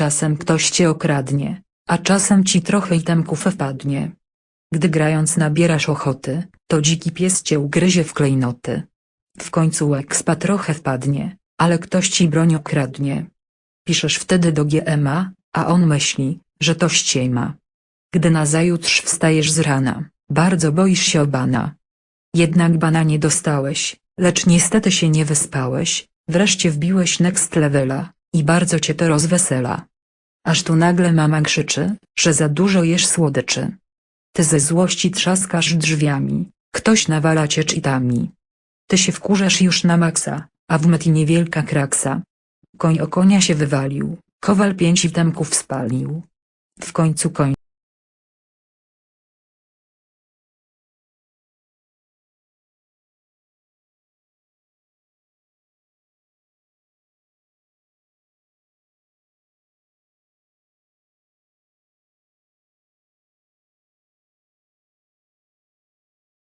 czasem ktoś cię okradnie, a czasem ci trochę itemków wpadnie. Gdy grając nabierasz ochoty, to dziki pies cię ugryzie w klejnoty. W końcu expa trochę wpadnie, ale ktoś ci broń okradnie. Piszesz wtedy do GMA, a on myśli, że to ściema. Gdy nazajutrz wstajesz z rana, bardzo boisz się o bana. Jednak bana nie dostałeś, lecz niestety się nie wyspałeś, wreszcie wbiłeś next levela, i bardzo cię to rozwesela. Aż tu nagle mama krzyczy, że za dużo jesz słodyczy. Ty ze złości trzaskasz drzwiami, ktoś nawala cię cheatami. Ty się wkurzasz już na maksa, a w meti niewielka kraksa. Koń o konia się wywalił, kowal pięć itemków spalił. W końcu koń